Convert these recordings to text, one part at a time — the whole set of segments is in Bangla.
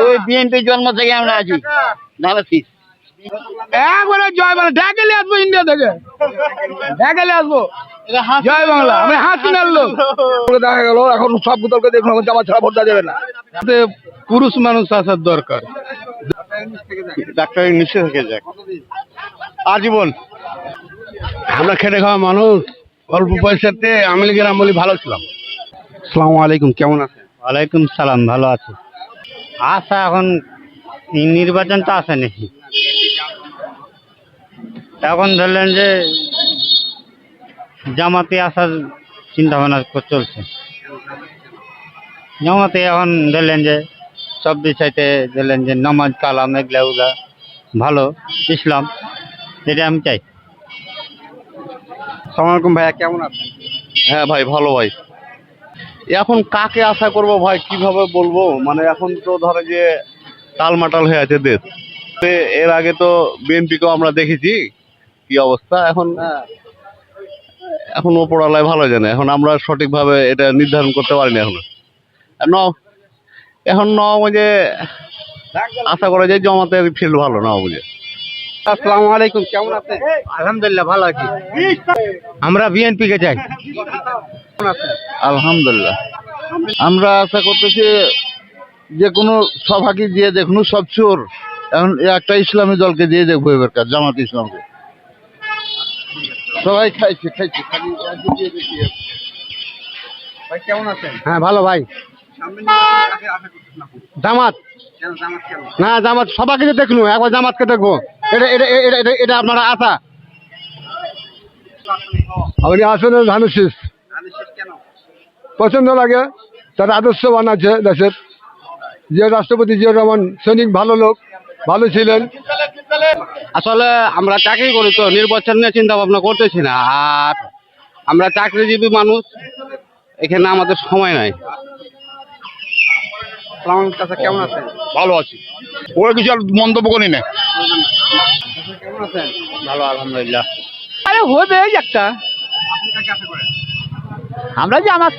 ওই বিএনপি জন্ম থেকে আমরা আছি। একবারে জয় বাংলা। ঢাকালে আসব ইন্ডিয়া থেকে। ঢাকালে আসব। জয় বাংলা। আমি হাসিনার লোক। দেখা গেল এখন সব দলকে দেখুন এখন জামা ছাড়া ভোট দেওয়া যাবে না। পুরুষ মানুষ আসার দরকার। ডাক্তার নিচে থেকে যাক আজীবন। আমরা খেটে খাওয়া মানুষ অল্প পয়সাতে আমি লীগের আমলি ভালো ছিলাম। সালামু আলাইকুম কেমন আছেন? ওয়ালাইকুম সালাম ভালো আছে। আশা এখন নির্বাচন তো আসে নাকি এখন ধরলেন যে জামাতে আসার চিন্তা ভাবনা চলছে। জামাতে এখন ধরলেন যে সব বিষয়তে ধরলেন যে নামাজ কালাম এগুলা ওগুলা ভালো ইসলাম যেটা আমি চাই। সালাম আলাইকুম ভাইয়া কেমন আছেন? হ্যাঁ ভাই ভালো ভাই। এখন কাকে আশা করব ভাই? কীভাবে বলব? মানে এখন তো ধরে যে টালমাটাল হয়ে আছে দেশ। এর আগে তো বিএনপিকেও আমরা দেখেছি কি অবস্থা। এখন এখন ওপরালায় ভালো জানে। এখন আমরা সঠিকভাবে এটা নির্ধারণ করতে পারিনি এখন। ন এখন ন যে আশা করা যায় জমাতের ফিল্ড ভালো না বুঝে আসসালামু আলাইকুম কেমন আছেন? আলহামদুলিল্লাহ ভালো আছি। আমরা বিএনপি কে চাই। আলহামদুলিল্লাহ। আমরা আশা করতেছি যে কোনো সভাকে দিয়ে দেখুন সব চোর এখন একটা ইসলামী দলকে দিয়ে দেখব এবারকার জামাত ইসলামকে। সবাই খাইছে খাইছে খালি একজন দিয়ে দেখি। ভাই কেমন আছেন? হ্যাঁ ভালো ভাই। জামাত? না জামাত সবাইকে যে দেখলু একবার জামাতকে দেখব। এটা এটা এটা এটা এটা আপনারা আশা আপনি আসলে ধানুশিস পছন্দ লাগে তার আদর্শবান আছে দেশের। যে রাষ্ট্রপতি জিয়া রহমান সৈনিক ভালো লোক ভালো ছিলেন। আসলে আমরা চাকরি করি তো নির্বাচন নিয়ে চিন্তা ভাবনা করতেছি না। আর আমরা চাকরিজীবী মানুষ এখানে আমাদের সময় নাই। কেমন আছেন? ভালো আছি। ওরা কিছু আর মন্তব্য করি না কেমন আছেন? ভালো আলহামদুলিল্লাহ। আরে হবে একটা। আমরা যে আমার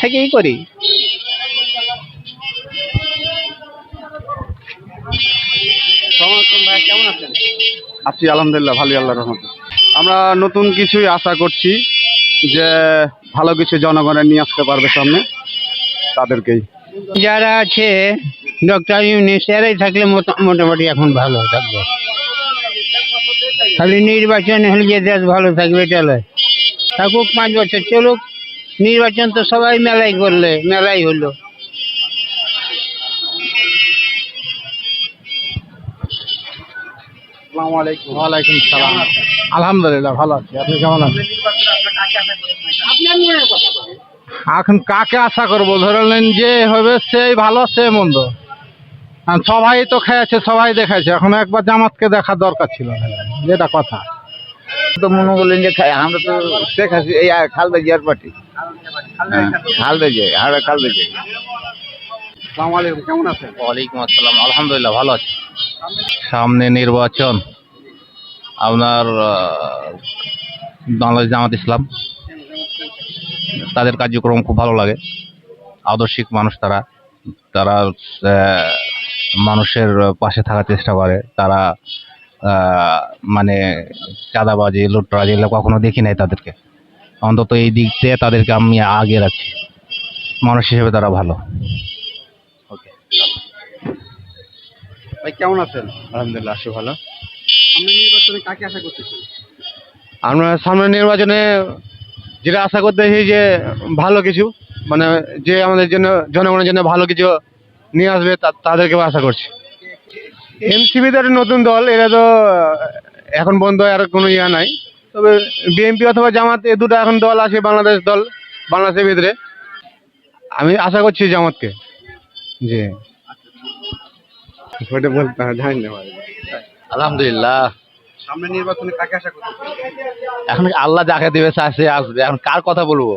থেকেই করি। কেমন আছেন? আছি আলহামদুলিল্লাহ ভালো আল্লাহ রহমতে। আমরা নতুন কিছুই আশা করছি যে ভালো কিছু জনগণের নিয়ে আসতে পারবে সামনে তাদেরকেই। যারা আছে ডক্টর ইউনিস এরাই থাকলে মোটামুটি এখন ভালো থাকবে। খালি নির্বাচন হলে যে দেশ ভালো থাকবে এটা থাকুক পাঁচ বছর চলুক, নির্বাচন তো সবাই মেলাই করলে, মেলাই হলো। আলহামদুলিল্লাহ, ভালো আছি। আপনি কেমন আছেন? এখন কাকে আশা করব? ধরলেন যে হবে, সেই ভালো, সে মন্দ। সবাই তো খেয়েছে, সবাই দেখাইছে। এখন একবার জামাতকে দেখার দরকার ছিল। যেটা কথা। তো মনে করলেন যে আমরা তো শেখ হাসি এই খালদা জিয়ার পার্টি। খালদা জিয়া আর খালদা জিয়া। আসসালামু আলাইকুম কেমন আছেন? ওয়ালাইকুম আসসালাম আলহামদুলিল্লাহ ভালো আছি। সামনে নির্বাচন আপনার আহ, বাংলাদেশ জামাত ইসলাম। তাদের কার্যক্রম খুব ভালো লাগে। আদর্শিক মানুষ তারা। তারা আহ, মানুষের পাশে থাকার চেষ্টা করে। তারা মানে চাঁদাবাজি লুটরাজি এগুলো কখনো দেখি নাই তাদেরকে। অন্তত এই দিক দিয়ে তাদেরকে আমি আগে রাখছি। মানুষ হিসেবে তারা ভালো। ওকে। ভাই কেমন আছেন? আলহামদুলিল্লাহ আছি ভালো। নির্বাচনে কাকে আশা করতেছেন? আমরা সামনে নির্বাচনে যেটা আশা করতেছি যে ভালো কিছু মানে যে আমাদের জন্য জনগণের জন্য ভালো কিছু নিয়ে আসবে তা- তাদেরকেও আশা করছি। এনসিপি তো একটা নতুন দল এরা তো এখন বন্ধ আর কোনো ইয়া নাই। তবে বিএনপি অথবা জামাত এ দুটো এখন দল আছে বাংলাদেশ দল বাংলাদেশের ভিতরে। আমি আশা করছি জামাতকে। জি। ওটা বলতে হয়, জানি না আলহামদুলিল্লাহ। সামনে নির্বাচনে কাকে আশা করতেছেন এখন আল্লাহ যাকে দেবে চাষে আসবে। এখন কার কথা বলব?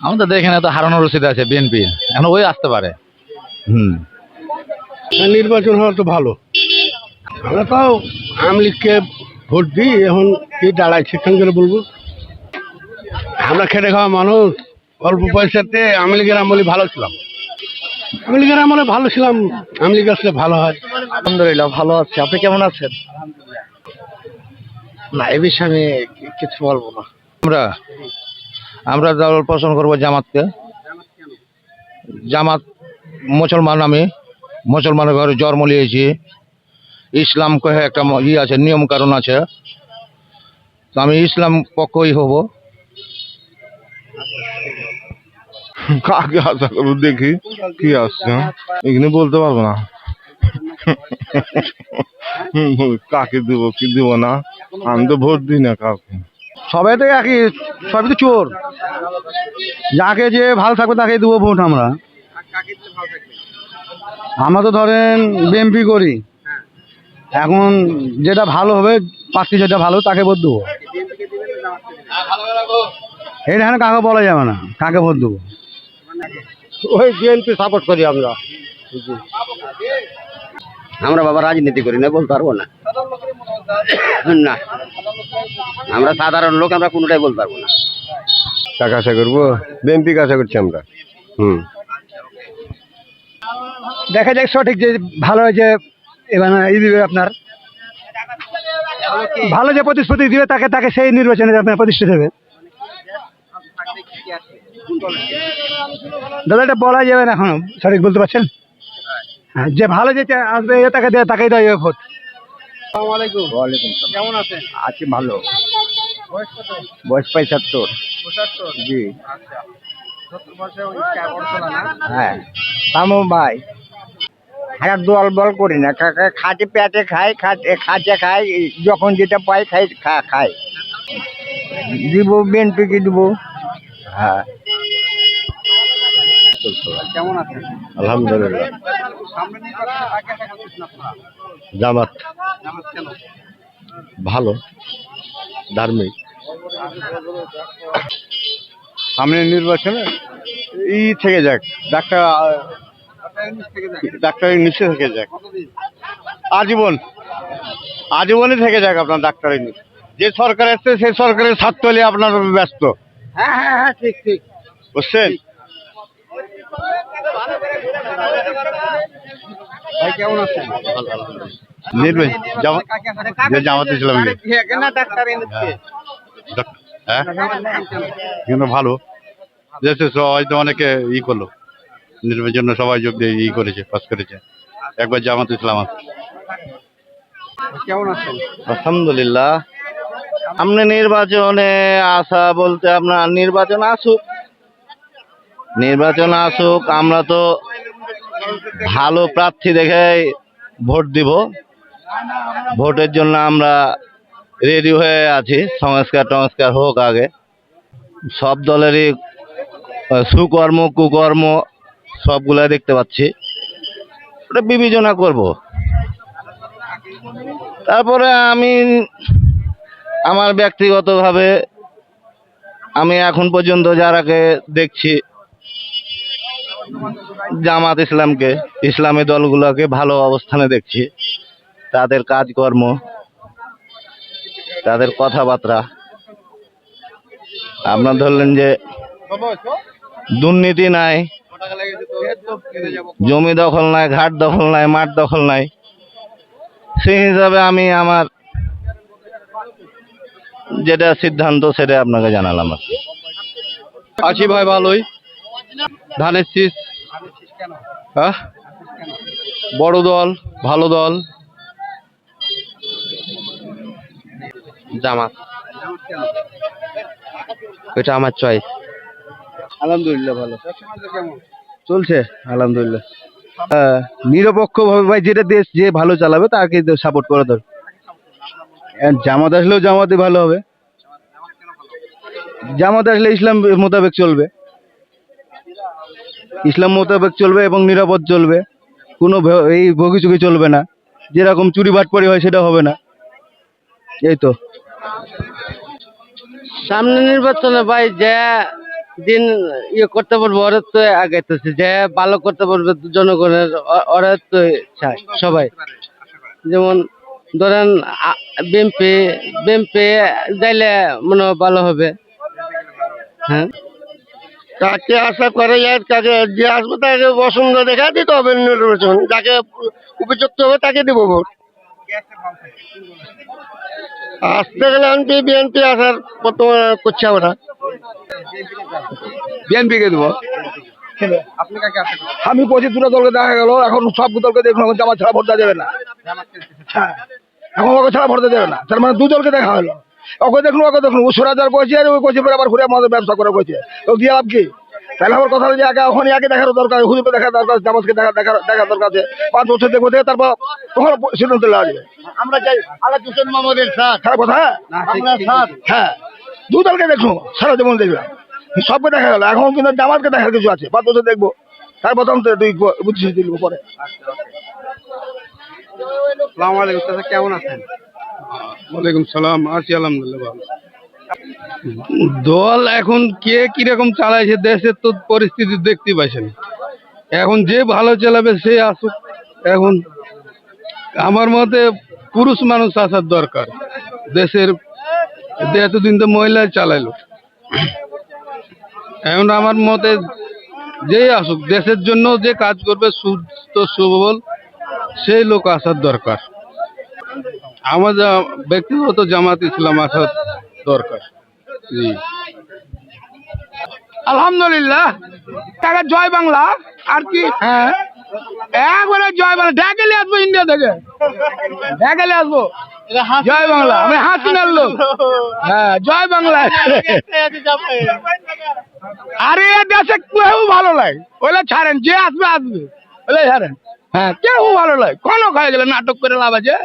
আমাদের এখানে তো হারানোর রসিদ আছে বিএনপি এখন ওই আসতে পারে। হুম। নির্বাচন হওয়া তো ভালো। আমরা তো আওয়ামী লীগকে ভোট দিই এখন কি সেখান করে বলব। আমরা খেটে খাওয়া মানুষ অল্প পয়সাতে আওয়ামী লীগের আমলি ভালো ছিলাম। আমি লীগের আমলে ভালো ছিলাম আমি লীগ আসলে ভালো হয়। আলহামদুলিল্লাহ ভালো আছি। আপনি কেমন আছেন? না এ বিষয়ে আমি কিছু বলব না। আমরা আমরা দল পছন্দ করব জামাতকে। জামাত মুসলমান আমি মুসলমানের ঘরে জন্ম নিয়েছি। ইসলাম কহে একটা ই আছে নিয়ম কারণ আছে। তো আমি ইসলাম পক্ষই হব। কাকে আশা করব দেখি কি আসছে? এখানে বলতে পারব না। কাকে দিব কি দিব না? আমি তো ভোট দিই না কাউকে। সবাই তো একই সবই তো চোর। যাকে যে ভালো থাকবে তাকে দেবো ভোট আমরা। আমরা তো ধরেন বিএমপি করি। এখন যেটা ভালো হবে প্রার্থী যেটা ভালো তাকে ভোট দেবো। এটা এখানে কাকে বলা যাবে না কাকে ভোট দেবো? ওই বিএনপি সাপোর্ট করি আমরা। আমরা বাবা রাজনীতি করি না বলতে পারব না। না আমরা সাধারণ লোক আমরা কোনোটাই বলতে পারব না। কাকে আশা করব? বিএনপিকে আশা করছি আমরা। হুম। দেখা যাক সঠিক যে ভালো যে এবার ই দিবে আপনার। ভালো যে প্রতিশ্রুতি দিবে তাকে তাকে সেই নির্বাচনে আপনার প্রতিষ্ঠা দেবে দাদা এটা বলা যাবে না এখন। সঠিক বলতে পারছেন? হ্যাঁ, যে ভালো যে আসবে এ তাকে দেয় তাকেই দেওয়া যাবে ভোট কেমন আছেন? আছি ভালো। বয়স পঁচাত্তর? জি। হ্যাঁ। তামো ভাই। হ্যাঁ দল বল করি না। খাটে পেটে খাই খাটে খাটে খাই যখন যেটা পাই খাই খা- খাই। দিব বিএনপিকে দিব। হ্যাঁ। কেমন আছেন? আলহামদুলিল্লাহ। জামাত। ভালো। ধার্মিক। সামনে নির্বাচনে? ই থেকে যাক। ডাক্তার ডাক্তার নিচে থেকে যাক। আজীবন আজীবনই থেকে যাক আপনার ডাক্তার যে সরকার আসছে সেই সরকারের স্বার্থ হলে আপনার ব্যস্ত। হ্যাঁ হ্যাঁ হ্যাঁ ঠিক ঠিক। বুঝছেন? ভাই কেমন আছেন? নির্বাচন জামাত যে জামাত ইসলামী এখানে ডাক্তার এনেছে হ্যাঁ কিন্তু ভালো। হয়তো অনেকে ই করল। নির্বাচনে সবাই যোগ দিয়ে ই করেছে পাস করেছে। একবার জামাত ইসলাম আছে। কেমন আছেন? আলহামদুলিল্লাহ। আপনি নির্বাচনে আসা বলতে আপনার নির্বাচন আসুক। নির্বাচন আসুক আমরা তো ভালো প্রার্থী দেখে ভোট দিব। ভোটের জন্য আমরা রেডি হয়ে আছি সংস্কার টংস্কার হোক আগে। সব দলেরই সুকর্ম কুকর্ম সবগুলা দেখতে পাচ্ছি। ওটা বিবেচনা করব। তারপরে আমি, আমার ব্যক্তিগতভাবে আমি এখন পর্যন্ত যারাকে দেখছি, জামাত ইসলামকে, ইসলামী দলগুলোকে ভালো অবস্থানে দেখছি, তাদের কাজকর্ম, তাদের কথাবার্তা। আপনার ধরলেন যে দুর্নীতি নাই জমি দখল নাই ঘাট দখল নাই মাঠ দখল নাই। সেই হিসাবে আমি আমার যেটা সিদ্ধান্ত সেটা আপনাকে জানালাম আর আছি ভাই ভালোই। ধানের শীষ? হ্যাঁ? বড় দল ভালো দল? জামাত। এটা আমার চয়েস আলহামদুলিল্লাহ ভালো। চলছে আলহামদুলিল্লাহ। হ্যাঁ নিরপেক্ষ ভাবে ভাই যেটা দেশ যে ভালো চালাবে তাকে সাপোর্ট করা দরকার। আর জামাত আসলেও জামাতে ভালো হবে। জামাত আসলে ইসলাম মোতাবেক চলবে। ইসলাম মোতাবেক চলবে এবং নিরাপদ চলবে। কোনো ভ- এই ভগিচুকি চলবে না। যেরকম চুরি বাটপারি হয় সেটা হবে না। এই তো। সামনে নির্বাচনে ভাই যে দিন ইয়ে করতে পারব, ওরা তো আগাইতেছে। যে ভালো করতে পারবে জনগণের ওরা তো চায় সবাই। যেমন ধরেন বিএমপি বিএমপি যাইলে মনে ভালো হবে। হ্যাঁ? কাকে আশা করে যায় তাকে যে আসবে তাকে পছন্দ দেখা দিতে হবে নির্বাচন। যাকে উপযুক্ত হবে তাকে দেবো ভোট। আসতে গেলে এমপি বিএনপি আসার বর্তমানে করছে আমরা। বিএনপি কে দেবো? আমি বলছি দুটো দলকে দেখা গেল এখন সব দলকে দেখুন এখন জামা ছাড়া ভোট দেওয়া যাবে না। হ্যাঁ এখন ওকে ছাড়া ভোট দেওয়া যাবে না। তার মানে দু দলকে দেখা হলো। ওকে দেখুন ওকে দেখুন ও সোরাজার কইছে আর ওই কইছে পরে আবার ঘুরে আমাদের ব্যবসা করে কইছে তো দিয়ে লাভ কি? তাহলে আমার কথা হলো আগে ওখানে একে দেখার দরকার হুজুরকে দেখা দরকার জামাজকে দেখা দেখার দেখার দরকার আছে। পাঁচ বছর দেখব দেখে তারপর তখন সিদ্ধান্ত নেওয়া যাবে। আমরা চাই আল্লাহ হোসেন মাহমুদের সাথ খারাপ কথা? হ্যাঁ। দু দলকে দেখুন সারা জীবন দেখলাম সবকে দেখা গেল। এখন কিন্তু জামাজকে দেখার কিছু আছে। পাঁচ বছর দেখব। তারপর তখন তো দুই বুদ্ধি দিল পরে। কেমন আছেন? ওয়ালাইকুম সালাম আছি আলহামদুলিল্লাহ ভালো। দল এখন কে কীরকম চালাইছে, দেশের তো পরিস্থিতি দেখতে পাচ্ছেন। এখন যে ভালো চালাবে সে আসুক। এখন আমার মতে পুরুষ মানুষ আসার দরকার। দেশের এতদিন তো মহিলাই চালাইলো। এখন আমার মতে যেই আসুক, দেশের জন্য যে কাজ করবে সুস্থ, সুবল, সেই লোক আসার দরকার। আমার যা- ব্যক্তিগত জামাত ইসলাম আসার দরকার। আলহামদুলিল্লাহ টাকা জয় বাংলা আর কি হ্যাঁ একবারে জয় বাংলা ডেকে আসব ইন্ডিয়া থেকে ডেকে আসব জয় বাংলা আমি হাসিনার লোক হ্যাঁ জয় বাংলা আরে দেশে কেউ ভালো লাগে ওইলে ছাড়েন যে আসবে আসবে ওইলে ছাড়েন হ্যাঁ কেউ ভালো লাগে কোনো খাই গেলে নাটক করে লাভ আছে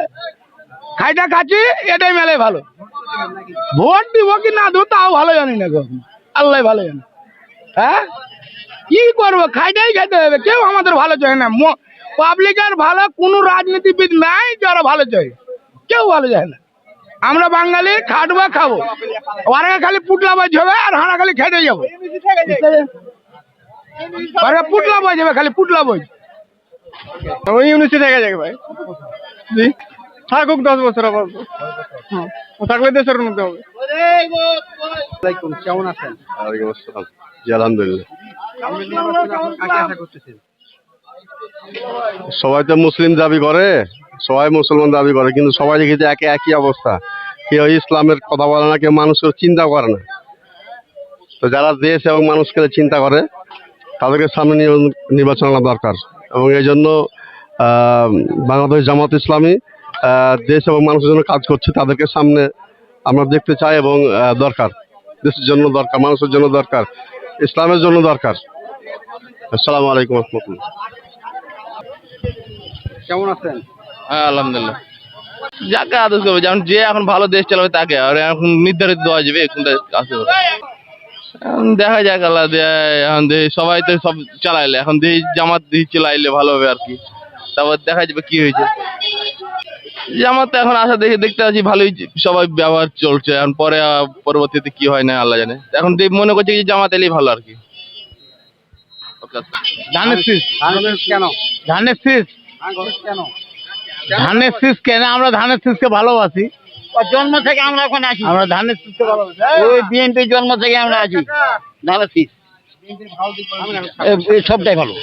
খাইটা খাচ্ছি এটাই মেলে ভালো। ভোট দিব কি না দেবো তাও ভালো জানি না গো। আল্লাহ ভালো জানি। হ্যাঁ? কি করব? খাইটাই খেতে হবে। কেউ আমাদের ভালো চায় না। পাবলিকের ভালো কোনো রাজনীতিবিদ নাই যারা ভালো চায়। কেউ ভালো চায় না। আমরা বাঙালি খাটবা খাব। ওরা খালি পুটলা বাজ হবে আর হাঁড়া খালি খেটে যাব। ওরা পুটলা বাজ হবে খালি পুটলা বাজ। ওই ইউনিসি থেকে যাবে ভাই। জি। থাকুক দশ বছর আবার। থাকলে দেশের উন্নতি হবে। কেমন আছেন? জি আলহামদুলিল্লাহ। সবাই তো মুসলিম দাবি করে সবাই মুসলমান দাবি করে কিন্তু সবাই দেখেছে একে একই অবস্থা। কেউ ইসলামের কথা বলে না কেউ মানুষের চিন্তা করে না। তো যারা দেশ এবং মানুষকে চিন্তা করে তাদেরকে সামনে নির- নির্বাচন আনা দরকার। এবং এই জন্য বাংলাদেশ জামাত ইসলামী দেশ এবং মানুষের জন্য কাজ করছে তাদেরকে সামনে আমরা দেখতে চাই এবং আহ, দরকার। দেশের জন্য দরকার মানুষের জন্য দরকার ইসলামের জন্য দরকার। আসসালামু আলাইকুম রহমতুল্লাহ। কেমন আছেন? হ্যাঁ আলহামদুলিল্লাহ। যাকে আদেশ করবে যেমন যে এখন ভালো দেশ চালাবে তাকে আর এখন নির্ধারিত দেওয়া যাবে কোনটা পারে এখন দেখা যাক আল্লাহ দেয় এখন দেখি সবাই তো সব চালাইলে এখন দেখি জামাত দিয়ে চালাইলে ভালো হবে আর কি। তারপর দেখা যাবে কি হয়েছে। জামাত তো এখন আসা দেখে দেখতে পাচ্ছি ভালোই সবাই ব্যবহার চলছে। এখন পরে পরবর্তীতে কি হয় না আল্লাহ জানে। এখন মনে করছে যে জামাত এলেই ভালো আর কি। ধানের শীষ। কেন? ধানের শীষ। কেন? ধানের শীষ কেন? আমরা ধানের শীষকে ভালোবাসি। জন্ম থেকে আমরা এখন আছি আমরা ধানের শীষকে ভালোবাসি। ওই বিএনপি জন্ম থেকে আমরা আছি ধানের শীষ। সবটাই ভালো।